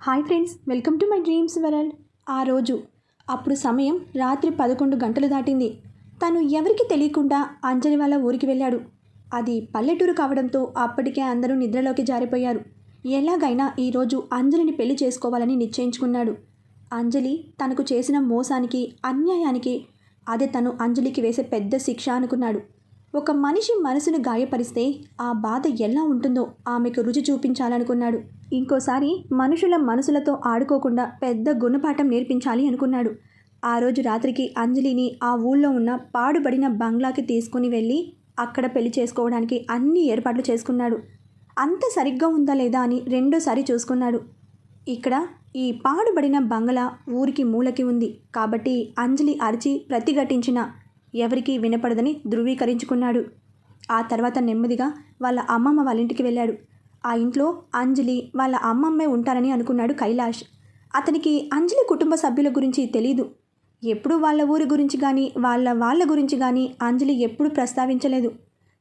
Hi friends welcome to my dreams world. ఆ రోజు అప్పుడు సమయం రాత్రి పదకొండు గంటలు దాటింది. తను ఎవరికి తెలియకుండా అంజలి వాళ్ళ ఊరికి వెళ్ళాడు. అది పల్లెటూరు కావడంతో అప్పటికే అందరూ నిద్రలోకి జారిపోయారు. ఎలాగైనా ఈరోజు అంజలిని పెళ్ళి చేసుకోవాలని నిశ్చయించుకున్నాడు. అంజలి తనకు చేసిన మోసానికి అన్యాయానికి అదే తను అంజలికి వేసే పెద్ద శిక్ష అనుకున్నాడు. ఒక మనిషి మనసును గాయపరిస్తే ఆ బాధ ఎలా ఉంటుందో ఆమెకు రుచి చూపించాలనుకున్నాడు. ఇంకోసారి మనుషుల మనసులతో ఆడుకోకుండా పెద్ద గుణపాఠం నేర్పించాలి అనుకున్నాడు. ఆ రోజు రాత్రికి అంజలిని ఆ ఊళ్ళో ఉన్న పాడుబడిన బంగ్లాకి తీసుకుని వెళ్ళి అక్కడ పెళ్ళి చేసుకోవడానికి అన్ని ఏర్పాట్లు చేసుకున్నాడు. అంత సరిగ్గా ఉందా లేదా అని రెండోసారి చూసుకున్నాడు. ఇక్కడ ఈ పాడుబడిన బంగ్లా ఊరికి మూలకి ఉంది కాబట్టి అంజలి అరిచి ప్రతిఘటించిన ఎవరికీ వినపడదని ధృవీకరించుకున్నాడు. ఆ తర్వాత నెమ్మదిగా వాళ్ళ అమ్మమ్మ వాళ్ళ ఇంటికి వెళ్ళాడు. ఆ ఇంట్లో అంజలి వాళ్ళ అమ్మమ్మే ఉంటారని అనుకున్నాడు కైలాష్. అతనికి అంజలి కుటుంబ సభ్యుల గురించి తెలీదు. ఎప్పుడు వాళ్ళ ఊరి గురించి కానీ వాళ్ళ వాళ్ళ గురించి కానీ అంజలి ఎప్పుడు ప్రస్తావించలేదు.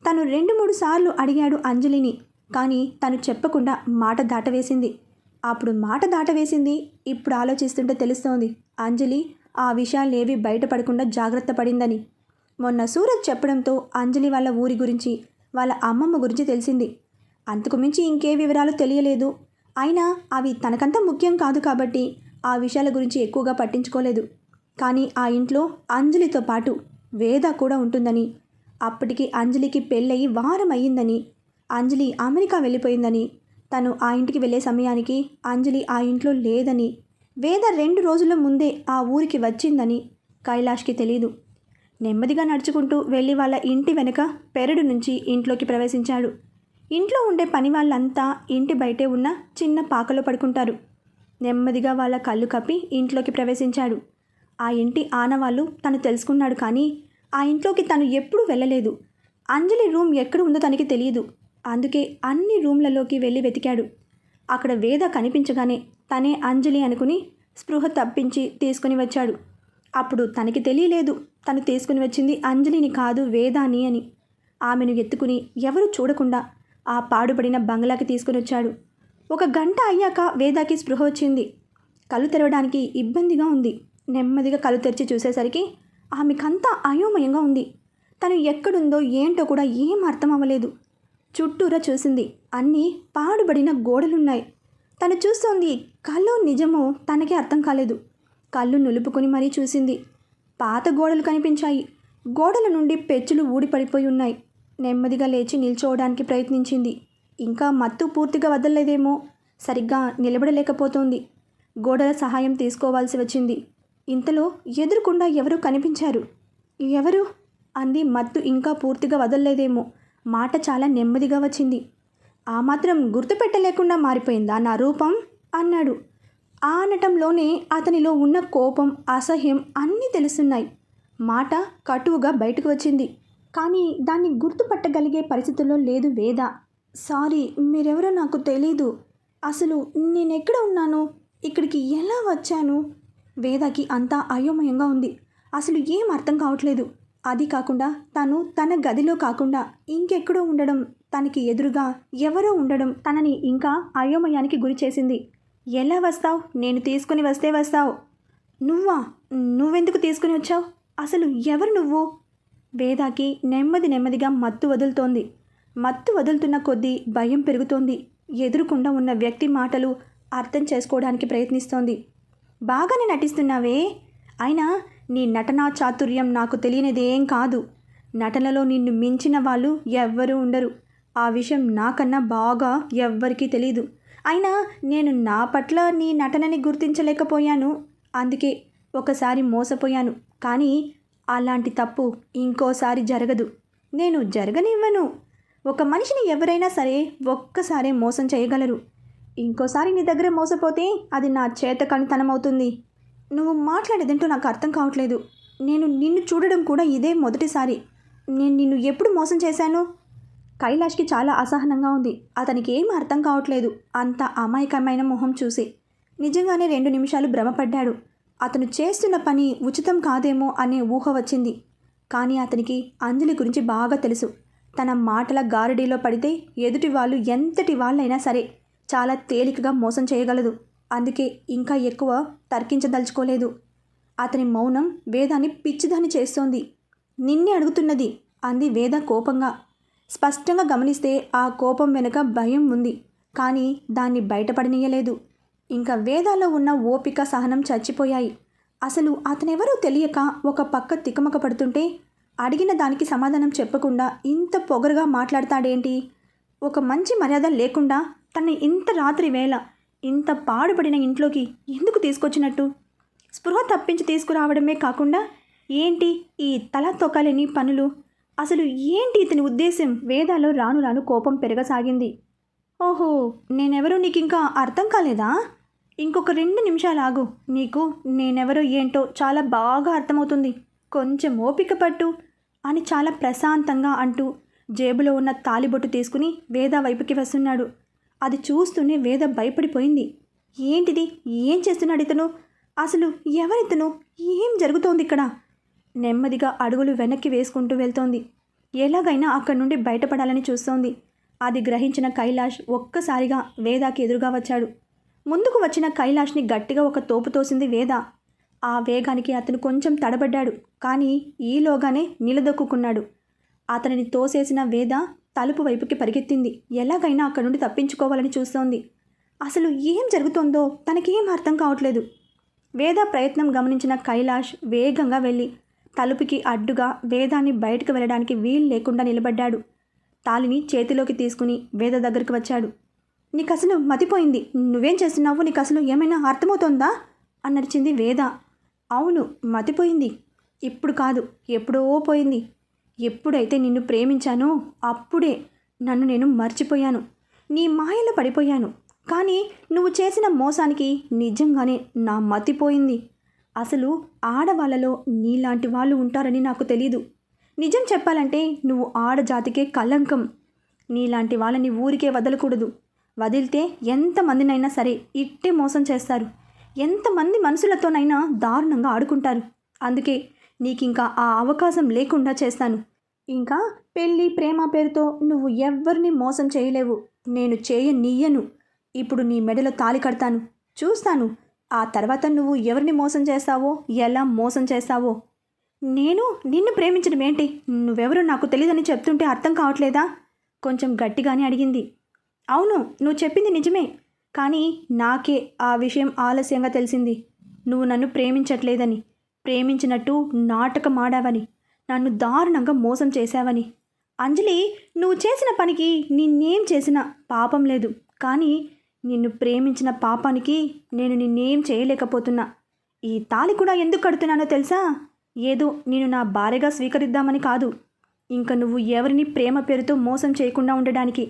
తను రెండు మూడు సార్లు అడిగాడు అంజలిని కానీ తను చెప్పకుండా మాట దాటవేసింది. అప్పుడు మాట దాటవేసింది ఇప్పుడు ఆలోచిస్తుంటే తెలుస్తోంది. అంజలి ఆ విషయాలేవి బయటపడకుండా జాగ్రత్త పడిందని. మొన్న సూరజ్ చెప్పడంతో అంజలి వాళ్ళ ఊరి గురించి వాళ్ళ అమ్మమ్మ గురించి తెలిసింది. అంతకుమించి ఇంకే వివరాలు తెలియలేదు. అయినా అవి తనకంత ముఖ్యం కాదు కాబట్టి ఆ విషయాల గురించి ఎక్కువగా పట్టించుకోలేదు. కానీ ఆ ఇంట్లో అంజలితో పాటు వేద కూడా ఉంటుందని అప్పటికి అంజలికి పెళ్ళయి వారం అయ్యిందని అంజలి అమెరికా వెళ్ళిపోయిందని తను ఆ ఇంటికి వెళ్ళే సమయానికి అంజలి ఆ ఇంట్లో లేదని వేద రెండు రోజుల ముందే ఆ ఊరికి వచ్చిందని కైలాష్కి తెలీదు. నెమ్మదిగా నడుచుకుంటూ వెళ్ళి వాళ్ళ ఇంటి వెనుక పెరడు నుంచి ఇంట్లోకి ప్రవేశించాడు. ఇంట్లో ఉండే పని వాళ్ళంతా ఇంటి బయటే ఉన్న చిన్న పాకలో పడుకుంటారు. నెమ్మదిగా వాళ్ళ కళ్ళు కప్పి ఇంట్లోకి ప్రవేశించాడు. ఆ ఇంటి ఆనవాళ్ళు తను తెలుసుకున్నాడు కానీ ఆ ఇంట్లోకి తను ఎప్పుడూ వెళ్ళలేదు. అంజలి రూమ్ ఎక్కడ ఉందో తనకి తెలియదు. అందుకే అన్ని రూమ్లలోకి వెళ్ళి వెతికాడు. అక్కడ వేద కనిపించగానే తనే అంజలి అనుకుని స్పృహ తప్పించి తీసుకుని వచ్చాడు. అప్పుడు తనకి తెలియలేదు తను తీసుకుని వచ్చింది అంజలిని కాదు వేదాని అని. ఆమెను ఎత్తుకుని ఎవరు చూడకుండా ఆ పాడుపడిన బంగ్లాకి తీసుకుని వచ్చాడు. ఒక గంట అయ్యాక వేదాకి స్పృహ వచ్చింది. కళ్ళు తెరవడానికి ఇబ్బందిగా ఉంది. నెమ్మదిగా కళ్ళు తెరిచి చూసేసరికి ఆమెకంతా అయోమయంగా ఉంది. తను ఎక్కడుందో ఏంటో కూడా ఏం అర్థం అవ్వలేదు. చుట్టూరా చూసింది అన్నీ పాడుబడిన గోడలున్నాయి. తను చూస్తోంది కళ్ళు నిజమో తనకే అర్థం కాలేదు. కళ్ళు నులుపుకొని మరీ చూసింది. పాత గోడలు కనిపించాయి. గోడల నుండి పెచ్చులు ఊడిపడిపోయి ఉన్నాయి. నెమ్మదిగా లేచి నిల్చోవడానికి ప్రయత్నించింది. ఇంకా మత్తు పూర్తిగా వదలలేదేమో. సరిగ్గా నిలబడలేకపోతోంది. గోడల సహాయం తీసుకోవాల్సి వచ్చింది. ఇంతలో ఎదురుకుండా ఎవరు కనిపించారు. ఎవరు? అంది మత్తు ఇంకా పూర్తిగా వదలలేదేమో. మాట చాలా నెమ్మదిగా వచ్చింది. ఆ మాత్రం గుర్తుపెట్టలేకుండా మారిపోయిందా నా రూపం? అన్నాడు. ఆ అనటంలోనే అతనిలో ఉన్న కోపం అసహ్యం అన్నీ తెలుస్తున్నాయి మాట కటువుగా బయటకు వచ్చింది. కానీ దాన్ని గుర్తుపట్టగలిగే పరిస్థితుల్లో లేదు వేద. సారీ మీరెవరో నాకు తెలీదు. అసలు నేనెక్కడ ఉన్నాను? ఇక్కడికి ఎలా వచ్చాను? వేదకి అంతా అయోమయంగా ఉంది. అసలు ఏం అర్థం కావట్లేదు. అది కాకుండా తను తన గదిలో కాకుండా ఇంకెక్కడో ఉండడం తనకి ఎదురుగా ఎవరో ఉండడం తనని ఇంకా అయోమయానికి గురి చేసింది. ఎలా వస్తావు? నేను తీసుకుని వస్తే వస్తావు. నువ్వా? నువ్వెందుకు తీసుకుని వచ్చావు? అసలు ఎవరు నువ్వు? వేదాకి నెమ్మది నెమ్మదిగా మత్తు వదులుతోంది. మత్తు వదులుతున్న కొద్దీ భయం పెరుగుతోంది. ఎదురుకుండా ఉన్న వ్యక్తి మాటలు అర్థం చేసుకోవడానికి ప్రయత్నిస్తోంది. బాగానే నటిస్తున్నావే. అయినా నీ నటనా చాతుర్యం నాకు తెలియనిదేం కాదు. నటనలో నిన్ను మించిన వాళ్ళు ఎవ్వరూ ఉండరు. ఆ విషయం నాకన్నా బాగా ఎవ్వరికీ తెలీదు. అయినా నేను నా పట్ల నీ నటనని గుర్తించలేకపోయాను. అందుకే ఒకసారి మోసపోయాను. కానీ అలాంటి తప్పు ఇంకోసారి జరగదు. నేను జరగనివ్వను. ఒక మనిషిని ఎవరైనా సరే ఒక్కసారే మోసం చేయగలరు. ఇంకోసారి నీ దగ్గర మోసపోతే అది నా చేత కనితనమవుతుంది. నువ్వు మాట్లాడేదేంటో నాకు అర్థం కావట్లేదు. నేను నిన్ను చూడడం కూడా ఇదే మొదటిసారి. నేను నిన్ను ఎప్పుడు మోసం చేశాను? కైలాష్కి చాలా అసహనంగా ఉంది. అతనికి ఏం అర్థం కావట్లేదు. అంత అమాయకమైన మొహం చూసి. నిజంగానే రెండు నిమిషాలు భ్రమపడ్డాడు. అతను చేస్తున్న పని ఉచితం కాదేమో అనే ఊహ వచ్చింది. కానీ అతనికి అంజలి గురించి బాగా తెలుసు. తన మాటల గారడీలో పడితే ఎదుటి వాళ్ళు ఎంతటి వాళ్ళైనా సరే చాలా తేలికగా మోసం చేయగలదు. అందుకే ఇంకా ఎక్కువ తర్కించదలుచుకోలేదు. అతని మౌనం వేదాన్ని పిచ్చిదాన్ని చేస్తోంది. నిన్నే అడుగుతున్నది అంది వేద కోపంగా. స్పష్టంగా గమనిస్తే ఆ కోపం వెనుక భయం ఉంది. కానీ దాన్ని బయటపడనీయలేదు. ఇంకా వేదాల్లో ఉన్న ఓపిక సహనం చచ్చిపోయాయి. అసలు అతనెవరో తెలియక ఒక పక్క తికమక పడుతుంటే అడిగిన దానికి సమాధానం చెప్పకుండా ఇంత పొగరుగా మాట్లాడతాడేంటి? ఒక మంచి మర్యాద లేకుండా తన ఇంత రాత్రి వేళ ఇంత పాడుపడిన ఇంట్లోకి ఎందుకు తీసుకొచ్చినట్టు? స్పృహ తప్పించి తీసుకురావడమే కాకుండా ఏంటి ఈ తల తొక్కలేని పనులు? అసలు ఏంటి ఇతని ఉద్దేశం వేదాలో రాను రాను కోపం పెరగసాగింది. ఓహో నేనెవరో నీకు ఇంకా అర్థం కాలేదా? ఇంకొక రెండు నిమిషాలు ఆగు నీకు నేనెవరో ఏంటో చాలా బాగా అర్థమవుతుంది. కొంచెం ఓపిక పట్టు అని చాలా ప్రశాంతంగా అంటూ జేబులో ఉన్న తాలిబొట్టు తీసుకుని వేద వైపుకి వస్తున్నాడు. అది చూస్తూనే వేద భయపడిపోయింది. ఏంటిది? ఏం చేస్తున్నాడు ఇతను అసలు ఎవరితను? ఏం జరుగుతోంది ఇక్కడ నెమ్మదిగా అడుగులు వెనక్కి వేసుకుంటూ వెళ్తోంది. ఎలాగైనా అక్కడి నుండి బయటపడాలని చూస్తోంది. అది గ్రహించిన కైలాష్ ఒక్కసారిగా వేదాకి ఎదురుగా వచ్చాడు. ముందుకు వచ్చిన కైలాష్ని గట్టిగా ఒక తోపు తోసింది వేద. ఆ వేగానికి అతను కొంచెం తడబడ్డాడు కానీ ఈలోగానే నిలదొక్కున్నాడు అతనిని తోసేసిన వేద తలుపు వైపుకి పరిగెత్తింది. ఎలాగైనా అక్కడి నుండి తప్పించుకోవాలని చూస్తోంది. అసలు ఏం జరుగుతోందో తనకేం అర్థం కావట్లేదు. వేద ప్రయత్నం గమనించిన కైలాష్ వేగంగా వెళ్ళి తలుపుకి అడ్డుగా వేదాన్ని బయటకు వెళ్ళడానికి వీలు లేకుండా నిలబడ్డాడు. తాలిని చేతిలోకి తీసుకుని వేద దగ్గరికి వచ్చాడు. నీకు అసలు మతిపోయింది. నువ్వేం చేస్తున్నావు? నీకు అసలు ఏమైనా అర్థమవుతోందా? అన్నరిచింది వేద. అవును మతిపోయింది. ఇప్పుడు కాదు ఎప్పుడో పోయింది. ఎప్పుడైతే నిన్ను ప్రేమించానో అప్పుడే నన్ను నేను మర్చిపోయాను. నీ మాయలో పడిపోయాను. కానీ నువ్వు చేసిన మోసానికి నిజంగానే నా మతిపోయింది అసలు ఆడవాళ్ళలో నీలాంటి వాళ్ళు ఉంటారని నాకు తెలీదు. నిజం చెప్పాలంటే నువ్వు ఆడజాతికే కలంకం నీలాంటి వాళ్ళని ఊరికే వదలకూడదు. వదిలితే ఎంతమందినైనా సరే ఇట్టే మోసం చేస్తారు. ఎంతమంది మనుషులతోనైనా దారుణంగా ఆడుకుంటారు. అందుకే నీకింకా ఆ అవకాశం లేకుండా చేస్తాను. ఇంకా పెళ్ళి ప్రేమ పేరుతో నువ్వు ఎవ్వరిని మోసం చేయలేవు. నేను చేయనీయను. ఇప్పుడు నీ మెడలో తాలి కడతాను. చూస్తాను. ఆ తర్వాత నువ్వు ఎవరిని మోసం చేస్తావో ఎలా మోసం చేస్తావో? నేను నిన్ను ప్రేమించడం ఏంటి? నువ్వెవరో నాకు తెలియదని చెప్తుంటే అర్థం కావట్లేదా? కొంచెం గట్టిగానే అడిగింది. అవును నువ్వు చెప్పింది నిజమే. కానీ నాకే ఆ విషయం ఆలస్యంగా తెలిసింది. నువ్వు నన్ను ప్రేమించట్లేదని ప్రేమించినట్టు నాటకం ఆడావని నన్ను దారుణంగా మోసం చేశావని. అంజలి నువ్వు చేసిన పనికి నిన్నేం చేసినా పాపం లేదు. కానీ నిన్ను ప్రేమించిన పాపానికి నేను నిన్నేం చేయలేకపోతున్నా. ఈ తాళి కూడా ఎందుకు కడుతున్నానో తెలుసా? ఏదో నేను నా భార్యగా స్వీకరిద్దామని కాదు. ఇంక నువ్వు ఎవరిని ప్రేమ పేరుతో మోసం చేయకుండా ఉండడానికి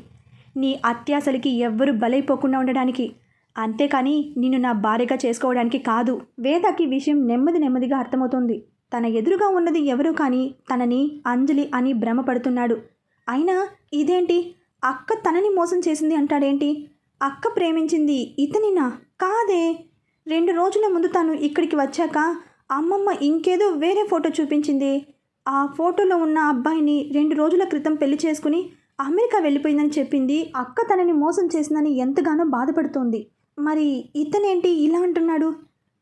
నీ అత్యాసలకి ఎవ్వరు బలైపోకుండా ఉండడానికి అంతేకాని నిన్ను నా భార్యగా చేసుకోవడానికి కాదు. వేదకి విషయం నెమ్మది నెమ్మదిగా అర్థమవుతుంది. తన ఎదురుగా ఉన్నది ఎవరు కానీ తనని అంజలి అని భ్రమపడుతున్నాడు. అయినా ఇదేంటి? అక్క తనని మోసం చేసింది అంటాడేంటి? అక్క ప్రేమించింది ఇతనినా? కాదే. రెండు రోజుల ముందు తను ఇక్కడికి వచ్చాక అమ్మమ్మ ఇంకేదో వేరే ఫోటో చూపించింది. ఆ ఫోటోలో ఉన్న అబ్బాయిని రెండు రోజుల క్రితం పెళ్ళి చేసుకుని అమెరికా వెళ్ళిపోయిందని చెప్పింది. అక్క తనని మోసం చేసిందని ఎంతగానో బాధపడుతోంది. మరి ఇతనేంటి ఇలా అంటున్నాడు?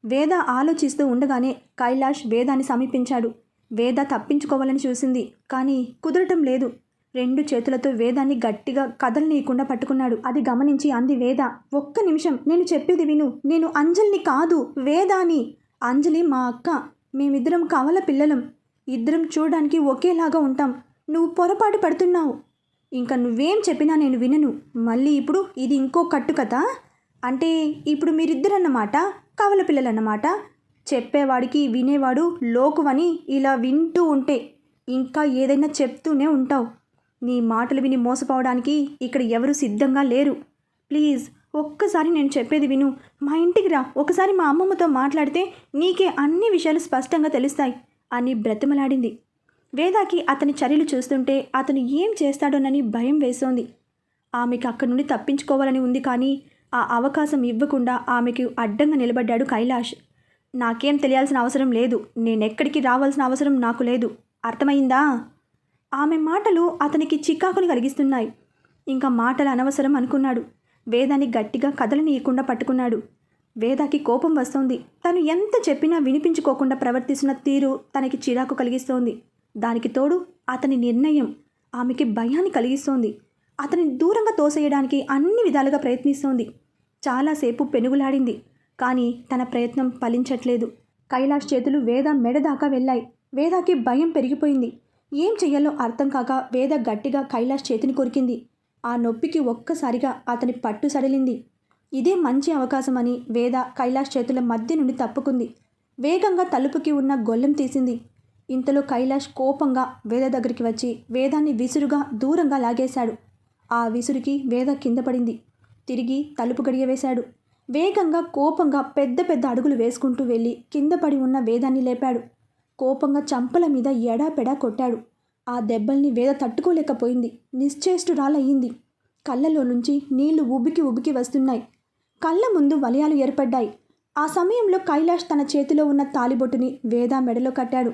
వేద ఆలోచిస్తూ ఉండగానే కైలాష్ వేదాన్ని సమీపించాడు. వేద తప్పించుకోవాలని చూసింది కానీ కుదరటం లేదు. రెండు చేతులతో వేదాన్ని గట్టిగా కదలనీయకుండా పట్టుకున్నాడు. అది గమనించి అంది వేద ఒక్క నిమిషం నేను చెప్పేది విను. నేను అంజలిని కాదు వేదాని. అంజలి మా అక్క మేమిద్దరం కవల పిల్లలం. ఇద్దరం చూడడానికి ఒకేలాగా ఉంటాం. నువ్వు పొరపాటు పడుతున్నావు. ఇంకా నువ్వేం చెప్పినా నేను వినను. మళ్ళీ ఇప్పుడు ఇది ఇంకో కట్టు కథ అంటే ఇప్పుడు మీరిద్దరన్నమాట కవల పిల్లలన్నమాట. చెప్పేవాడికి వినేవాడు లోకువని ఇలా వింటూ ఉంటే ఇంకా ఏదైనా చెప్తూనే ఉంటావు. నీ మాటలు విని మోసపోవడానికి ఇక్కడ ఎవరు సిద్ధంగా లేరు. ప్లీజ్ ఒక్కసారి నేను చెప్పేది విను. మా ఇంటికి రా. ఒకసారి మా అమ్మమ్మతో మాట్లాడితే నీకే అన్ని విషయాలు స్పష్టంగా తెలుస్తాయి అని బ్రతిమలాడింది. వేదాకి అతని చర్యలు చూస్తుంటే అతను ఏం చేస్తాడోనని భయం వేస్తోంది. ఆమెకు అక్కడి నుండి తప్పించుకోవాలని ఉంది కానీ ఆ అవకాశం ఇవ్వకుండా ఆమెకు అడ్డంగా నిలబడ్డాడు కైలాష్. నాకేం తెలియాల్సిన అవసరం లేదు. నేనెక్కడికి రావాల్సిన అవసరం నాకు లేదు. అర్థమైందా? ఆమె మాటలు అతనికి చికాకుని కలిగిస్తున్నాయి. ఇంకా మాటలు అనవసరం అనుకున్నాడు. వేదాన్ని గట్టిగా కదలనీయకుండా పట్టుకున్నాడు. వేదాకి కోపం వస్తోంది. తను ఎంత చెప్పినా వినిపించుకోకుండా ప్రవర్తిస్తున్న తీరు తనకి చిరాకు కలిగిస్తోంది. దానికి తోడు అతని నిర్ణయం ఆమెకి భయాన్ని కలిగిస్తోంది. అతని దూరంగా తోసేయడానికి అన్ని విధాలుగా ప్రయత్నిస్తోంది. చాలాసేపు పెనుగులాడింది. కానీ తన ప్రయత్నం ఫలించట్లేదు. కైలాష్ చేతులు వేద మెడ దాకా వెళ్ళాయి. వేదాకి భయం పెరిగిపోయింది. ఏం చెయ్యాలో అర్థం కాక వేద గట్టిగా కైలాష్ చేతిని కొరికింది. ఆ నొప్పికి ఒక్కసారిగా అతని పట్టు సడలింది. ఇదే మంచి అవకాశమని వేద కైలాష్ చేతుల మధ్య నుండి తప్పుకుంది. వేగంగా తలుపుకి ఉన్న గొల్లెం తీసింది. ఇంతలో కైలాష్ కోపంగా వేద దగ్గరికి వచ్చి వేదాన్ని విసురుగా దూరంగా లాగేశాడు. ఆ విసురుకి వేద కింద పడింది. తిరిగి తలుపు గడియవేశాడు. వేగంగా కోపంగా పెద్ద పెద్ద అడుగులు వేసుకుంటూ వెళ్ళి కింద పడి ఉన్న వేదాన్ని లేపాడు. కోపంగా చంపల మీద ఎడాపెడా కొట్టాడు. ఆ దెబ్బల్ని వేద తట్టుకోలేకపోయింది. నిశ్చేష్టురాలయ్యింది. కళ్ళలో నుంచి నీళ్ళు ఉబికి ఉబికి వస్తున్నాయి. కళ్ళ ముందు వలయాలు ఏర్పడ్డాయి. ఆ సమయంలో కైలాష్ తన చేతిలో ఉన్న తాలిబొట్టుని వేద మెడలో కట్టాడు.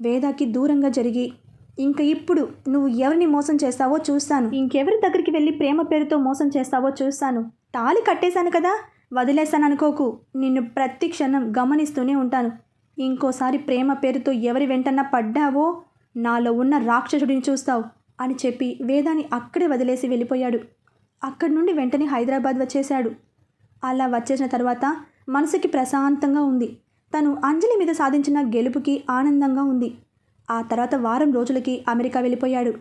వేదాకి దూరంగా జరిగి ఇంక ఇప్పుడు నువ్వు ఎవరిని మోసం చేస్తావో చూస్తాను. ఇంకెవరి దగ్గరికి వెళ్ళి ప్రేమ పేరుతో మోసం చేస్తావో చూస్తాను. తాళి కట్టేశాను కదా వదిలేశాను అనుకోకు. నిన్ను ప్రతి క్షణం గమనిస్తూనే ఉంటాను. ఇంకోసారి ప్రేమ పేరుతో ఎవరి వెంటన్నా పడ్డావో? నాలో ఉన్న రాక్షసుడిని చూస్తావు అని చెప్పి వేదాన్ని అక్కడే వదిలేసి వెళ్ళిపోయాడు. అక్కడి నుండి వెంటనే హైదరాబాద్ వచ్చేశాడు. అలా వచ్చేసిన తర్వాత మనసుకి ప్రశాంతంగా ఉంది. తను అంజలి మీద సాధించిన గెలుపుకి ఆనందంగా ఉంది. ఆ తర్వాత వారం రోజులకి అమెరికా వెళ్ళిపోయాడు.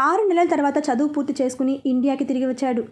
ఆరు నెలల తర్వాత చదువు పూర్తి చేసుకుని ఇండియాకి తిరిగి వచ్చాడు.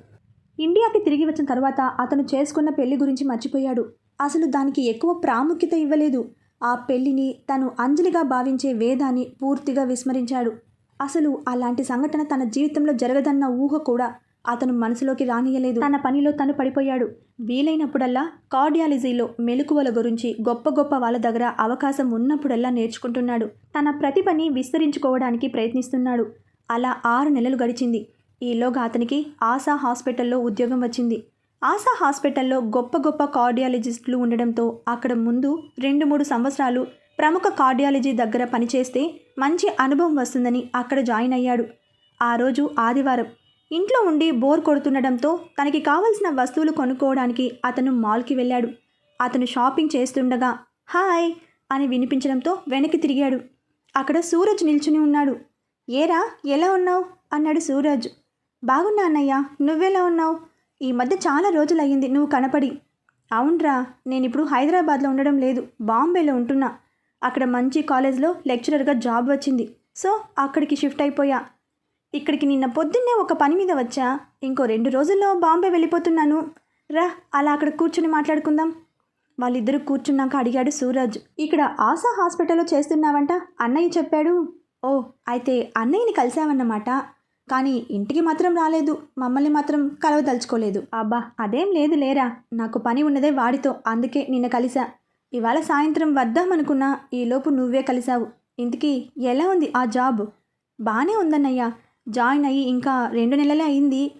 ఇండియాకి తిరిగి వచ్చిన తర్వాత అతను చేసుకున్న పెళ్ళి గురించి మర్చిపోయాడు. అసలు దానికి ఎక్కువ ప్రాముఖ్యత ఇవ్వలేదు. ఆ పెళ్ళిని తను అంజలిగా భావించే వేదాన్ని పూర్తిగా విస్మరించాడు. అసలు అలాంటి సంఘటన తన జీవితంలో జరగదన్న ఊహ కూడా అతను మనసులోకి రానియలేదు తన పనిలో తను పడిపోయాడు. వీలైనప్పుడల్లా కార్డియాలజీలో మెలకువల గురించి గొప్ప గొప్ప వాళ్ళ దగ్గర అవకాశం ఉన్నప్పుడల్లా నేర్చుకుంటున్నాడు. తన ప్రతిభని విస్తరించుకోవడానికి ప్రయత్నిస్తున్నాడు. అలా ఆరు నెలలు గడిచింది. ఈలోగా అతనికి ఆశా హాస్పిటల్లో ఉద్యోగం వచ్చింది. ఆశా హాస్పిటల్లో గొప్ప గొప్ప కార్డియాలజిస్టులు ఉండడంతో అక్కడ ముందు రెండు మూడు సంవత్సరాలు ప్రముఖ కార్డియాలజీ దగ్గర పనిచేస్తే మంచి అనుభవం వస్తుందని అక్కడ జాయిన్ అయ్యాడు. ఆ రోజు ఆదివారం. ఇంట్లో ఉండి బోర్ కొడుతుండడంతో తనకి కావలసిన వస్తువులు కొనుక్కోవడానికి అతను మాల్కి వెళ్ళాడు. అతను షాపింగ్ చేస్తుండగా హాయ్ అని వినిపించడంతో వెనక్కి తిరిగాడు. అక్కడ సూరజ్ నిల్చుని ఉన్నాడు. ఏరా ఎలా ఉన్నావు? అన్నాడు సూరజ్. బాగున్నా అన్నయ్య నువ్వెలా ఉన్నావు? ఈ మధ్య చాలా రోజులయ్యింది నువ్వు కనపడి. అవునరా నేను ఇప్పుడు హైదరాబాద్లో ఉండడం లేదు బాంబేలో ఉంటున్నా. అక్కడ మంచి కాలేజ్లో లెక్చరర్గా జాబ్ వచ్చింది. సో అక్కడికి షిఫ్ట్ అయిపోయా. ఇక్కడికి నిన్న పొద్దున్నే ఒక పని మీద వచ్చా. ఇంకో రెండు రోజుల్లో బాంబే వెళ్ళిపోతున్నాను. రా అలా అక్కడ కూర్చుని మాట్లాడుకుందాం. వాళ్ళిద్దరూ కూర్చున్నాక అడిగాడు సూరజ్. ఇక్కడ ఆశా హాస్పిటల్లో చేస్తున్నావంట అన్నయ్య చెప్పాడు. ఓ అయితే అన్నయ్యని కలిసావన్నమాట. కానీ ఇంటికి మాత్రం రాలేదు. మమ్మల్ని మాత్రం కలవదలుచుకోలేదు. అబ్బా అదేం లేదు లేరా. నాకు పని ఉన్నదే వాడితో. అందుకే నిన్న కలిసా. ఇవాళ సాయంత్రం వద్దామనుకున్నా ఈలోపు నువ్వే కలిసావు. ఇంటికి ఎలా ఉంది ఆ జాబ్? బాగానే ఉందన్నయ్యా. జాయిన్ అయ్యి ఇంకా రెండు నెలలే అయింది.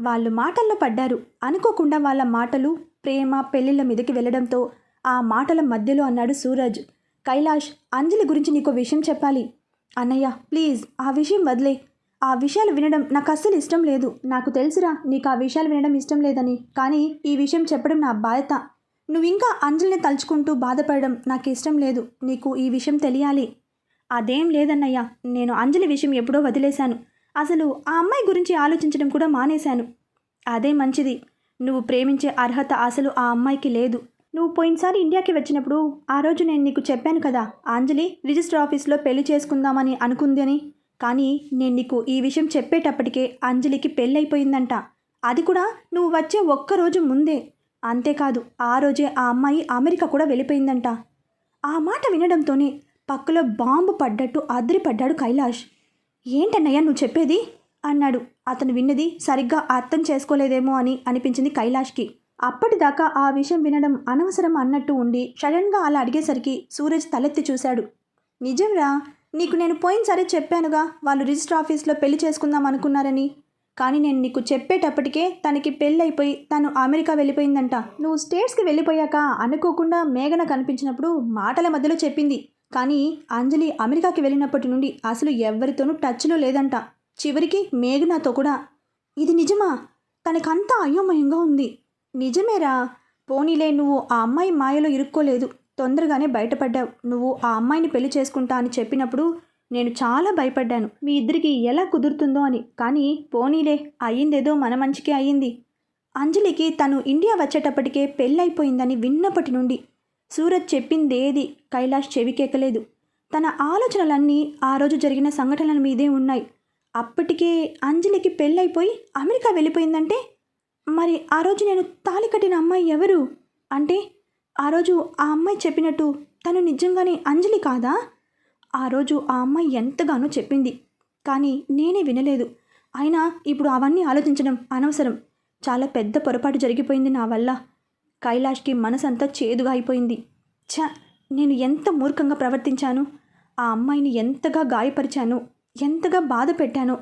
వాళ్ళు మాటల్లో పడ్డారు. అనుకోకుండా వాళ్ళ మాటలు ప్రేమ పెళ్ళిళ్ళ మీదకి వెళ్ళడంతో ఆ మాటల మధ్యలో అన్నాడు సూరజ్. కైలాష్ అంజలి గురించి నీకు విషయం చెప్పాలి. అన్నయ్య ప్లీజ్ ఆ విషయం వదిలే. ఆ విషయాలు వినడం నాకు అస్సలు ఇష్టం లేదు. నాకు తెలుసురా నీకు ఆ విషయాలు వినడం ఇష్టం లేదని. కానీ ఈ విషయం చెప్పడం నా బాధ్యత. నువ్వు ఇంకా అంజలిని తలుచుకుంటూ బాధపడడం నాకు ఇష్టం లేదు. నీకు ఈ విషయం తెలియాలి. అదేం లేదన్నయ్య నేను అంజలి విషయం ఎప్పుడో వదిలేశాను. అసలు ఆ అమ్మాయి గురించి ఆలోచించడం కూడా మానేశాను. అదే మంచిది. నువ్వు ప్రేమించే అర్హత అసలు ఆ అమ్మాయికి లేదు. నువ్వు పోయినసారి ఇండియాకి వచ్చినప్పుడు ఆ రోజు నేను నీకు చెప్పాను కదా అంజలి రిజిస్టర్ ఆఫీస్లో పెళ్ళి చేసుకుందామని అనుకుంది అని. కానీ నేను నీకు ఈ విషయం చెప్పేటప్పటికే అంజలికి పెళ్ళైపోయిందంట. అది కూడా నువ్వు వచ్చే ఒక్కరోజు ముందే. అంతేకాదు ఆ రోజే ఆ అమ్మాయి అమెరికా కూడా వెళ్ళిపోయిందంట. ఆ మాట వినడంతోనే పక్కలో బాంబు పడ్డట్టు అదిరిపడ్డాడు కైలాష్. ఏంటన్నయ్యా నువ్వు చెప్పేది? అన్నాడు. అతను విన్నది సరిగ్గా అర్థం చేసుకోలేదేమో అని అనిపించింది కైలాష్కి. అప్పటిదాకా ఆ విషయం వినడం అనవసరం అన్నట్టు ఉండి సడన్గా అలా అడిగేసరికి సూరజ్ తలెత్తి చూశాడు. నిజంరా? నీకు నేను పోయినసారి చెప్పానుగా వాళ్ళు రిజిస్టర్ ఆఫీస్లో పెళ్ళి చేసుకుందాం అనుకున్నారని. కానీ నేను నీకు చెప్పేటప్పటికే తనకి పెళ్ళైపోయి తను అమెరికా వెళ్ళిపోయిందంట. నువ్వు స్టేట్స్కి వెళ్ళిపోయాక అనుకోకుండా మేఘన కనిపించినప్పుడు మాటల మధ్యలో చెప్పింది. కానీ అంజలి అమెరికాకి వెళ్ళినప్పటి నుండి అసలు ఎవరితోనూ టచ్లో లేదంట. చివరికి మేఘనాతో కూడా ఇది నిజమా? తనకంతా అయోమయంగా ఉంది. నిజమేరా? పోనీలే నువ్వు ఆ అమ్మాయి మాయలో ఇరుక్కోలేదు. తొందరగానే బయటపడ్డావు. నువ్వు ఆ అమ్మాయిని పెళ్ళి చేసుకుంటా అని చెప్పినప్పుడు నేను చాలా భయపడ్డాను. మీ ఇద్దరికి ఎలా కుదురుతుందో అని. కానీ పోనీలే అయ్యిందేదో మన మంచికే అయ్యింది. అంజలికి తను ఇండియా వచ్చేటప్పటికే పెళ్ళైపోయిందని విన్నప్పటి నుండి సూరజ్ చెప్పిందేది కైలాష్ చెవికెక్కలేదు తన ఆలోచనలన్నీ ఆ రోజు జరిగిన సంఘటనల మీదే ఉన్నాయి. అప్పటికే అంజలికి పెళ్ళైపోయి అమెరికా వెళ్ళిపోయిందంటే మరి ఆ రోజు నేను తాళి కట్టిన అమ్మాయి ఎవరు? అంటే ఆ రోజు ఆ అమ్మాయి చెప్పినట్టు తను నిజంగానే అంజలి కాదా? ఆ రోజు ఆ అమ్మాయి ఎంతగానో చెప్పింది. కానీ నేనే వినలేదు. అయినా ఇప్పుడు అవన్నీ ఆలోచించడం అనవసరం. చాలా పెద్ద పొరపాటు జరిగిపోయింది నా వల్ల. కైలాష్కి మనసంతా చేదుగా అయిపోయింది. ఛ! నేను ఎంత మూర్ఖంగా ప్రవర్తించాను? ఆ అమ్మాయిని ఎంతగా గాయపరిచాను? ఎంతగా బాధ పెట్టానో?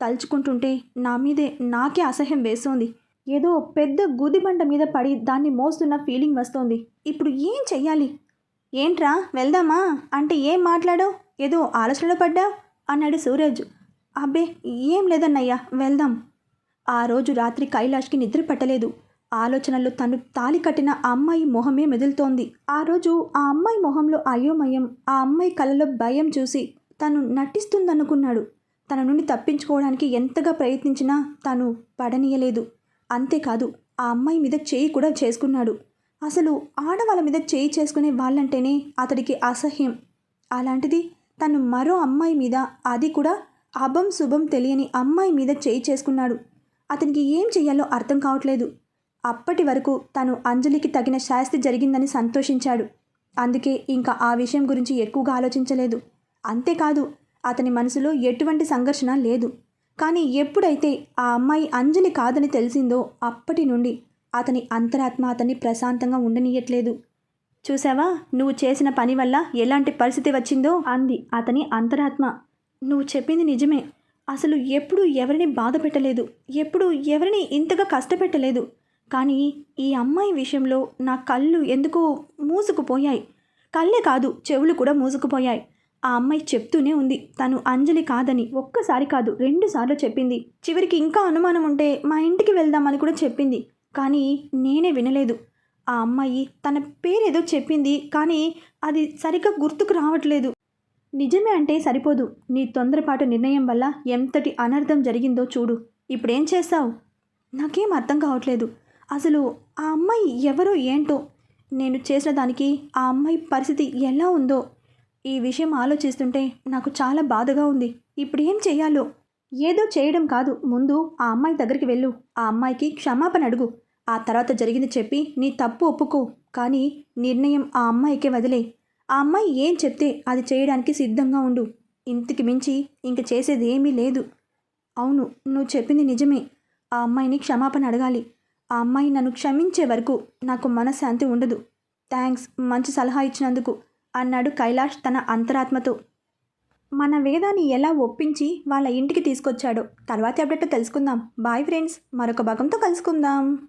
తలుచుకుంటుంటే నా మీదే నాకే అసహ్యం వేస్తోంది. ఏదో పెద్ద గుదిబండ మీద పడి దాన్ని మోస్తున్న ఫీలింగ్ వస్తోంది. ఇప్పుడు ఏం చెయ్యాలి? ఏంట్రా వెళ్దామా? అంటే ఏం మాట్లాడావు? ఏదో ఆలోచనలో పడ్డావు? అన్నాడు సూరజ్. అబ్బే ఏం లేదన్నయ్యా వెళ్దాం. ఆ రోజు రాత్రి కైలాష్కి నిద్ర పట్టలేదు. ఆలోచనలు తను తాలి కట్టిన ఆ అమ్మాయి మొహమే మెదులుతోంది. ఆ రోజు ఆ అమ్మాయి మొహంలో అయోమయం ఆ అమ్మాయి కళ్ళలో భయం చూసి తను నటిస్తుందనుకున్నాడు. తన నుండి తప్పించుకోవడానికి ఎంతగా ప్రయత్నించినా తను పడనీయలేదు. అంతేకాదు ఆ అమ్మాయి మీద చేయి కూడా చేసుకున్నాడు. అసలు ఆడవాళ్ళ మీద చేయి చేసుకునే వాళ్ళంటేనే అతడికి అసహ్యం. అలాంటిది తను మరో అమ్మాయి మీద అది కూడా అభం శుభం తెలియని అమ్మాయి మీద చేయి చేసుకున్నాడు. అతనికి ఏం చెయ్యాలో అర్థం కావట్లేదు. అప్పటి వరకు తను అంజలికి తగిన శాస్తి జరిగిందని సంతోషించాడు. అందుకే ఇంకా ఆ విషయం గురించి ఎక్కువగా ఆలోచించలేదు. అంతేకాదు అతని మనసులో ఎటువంటి సంఘర్షణ లేదు. కానీ ఎప్పుడైతే ఆ అమ్మాయి అంజలి కాదని తెలిసిందో అప్పటి నుండి అతని అంతరాత్మ అతన్ని ప్రశాంతంగా ఉండనీయట్లేదు. చూసావా నువ్వు చేసిన పని వల్ల ఎలాంటి పరిస్థితి వచ్చిందో? అంది అతని అంతరాత్మ. నువ్వు చెప్పింది నిజమే. అసలు ఎప్పుడు ఎవరిని బాధ పెట్టలేదు. ఎప్పుడు ఎవరిని ఇంతగా కష్టపెట్టలేదు. కానీ ఈ అమ్మాయి విషయంలో నా కళ్ళు ఎందుకో మూసుకుపోయాయి. కళ్ళే కాదు చెవులు కూడా మూసుకుపోయాయి. ఆ అమ్మాయి చెప్తూనే ఉంది. తను అంజలి కాదని ఒక్కసారి కాదు రెండుసార్లు చెప్పింది. చివరికి ఇంకా అనుమానం ఉంటే మా ఇంటికి వెళ్దామని కూడా చెప్పింది. కానీ నేనే వినలేదు. ఆ అమ్మాయి తన పేరేదో చెప్పింది కానీ అది సరిగ్గా గుర్తుకు రావట్లేదు. నిజమే అంటే సరిపోదు. నీ తొందరపాటు నిర్ణయం వల్ల ఎంతటి అనర్థం జరిగిందో చూడు. ఇప్పుడేం చేస్తావు? నాకేం అర్థం కావట్లేదు. అసలు ఆ అమ్మాయి ఎవరో ఏంటో? నేను చేసిన దానికి ఆ అమ్మాయి పరిస్థితి ఎలా ఉందో? ఈ విషయం ఆలోచిస్తుంటే నాకు చాలా బాధగా ఉంది. ఇప్పుడు ఏం చేయాలో ఏదో చేయడం కాదు. ముందు ఆ అమ్మాయి దగ్గరికి వెళ్ళు. ఆ అమ్మాయికి క్షమాపణ అడుగు. ఆ తర్వాత జరిగింది చెప్పి నీ తప్పు ఒప్పుకో కానీ నిర్ణయం ఆ అమ్మాయికే వదిలే. ఆ అమ్మాయి ఏం చెప్తే అది చేయడానికి సిద్ధంగా ఉండు. ఇంతకి మించి ఇంక చేసేది ఏమీ లేదు. అవును నువ్వు చెప్పింది నిజమే. ఆ అమ్మాయిని క్షమాపణ అడగాలి. ఆ అమ్మాయి నన్ను క్షమించే వరకు నాకు మనశ్శాంతి ఉండదు. థ్యాంక్స్ మంచి సలహా ఇచ్చినందుకు అన్నాడు కైలాష్ తన అంతరాత్మతో. మన వేదాన్ని ఎలా ఒప్పించి వాళ్ళ ఇంటికి తీసుకొచ్చాడో తర్వాత అప్డేట్ తెలుసుకుందాం. బాయ్ ఫ్రెండ్స్ మరొక భాగంతో కలుసుకుందాం.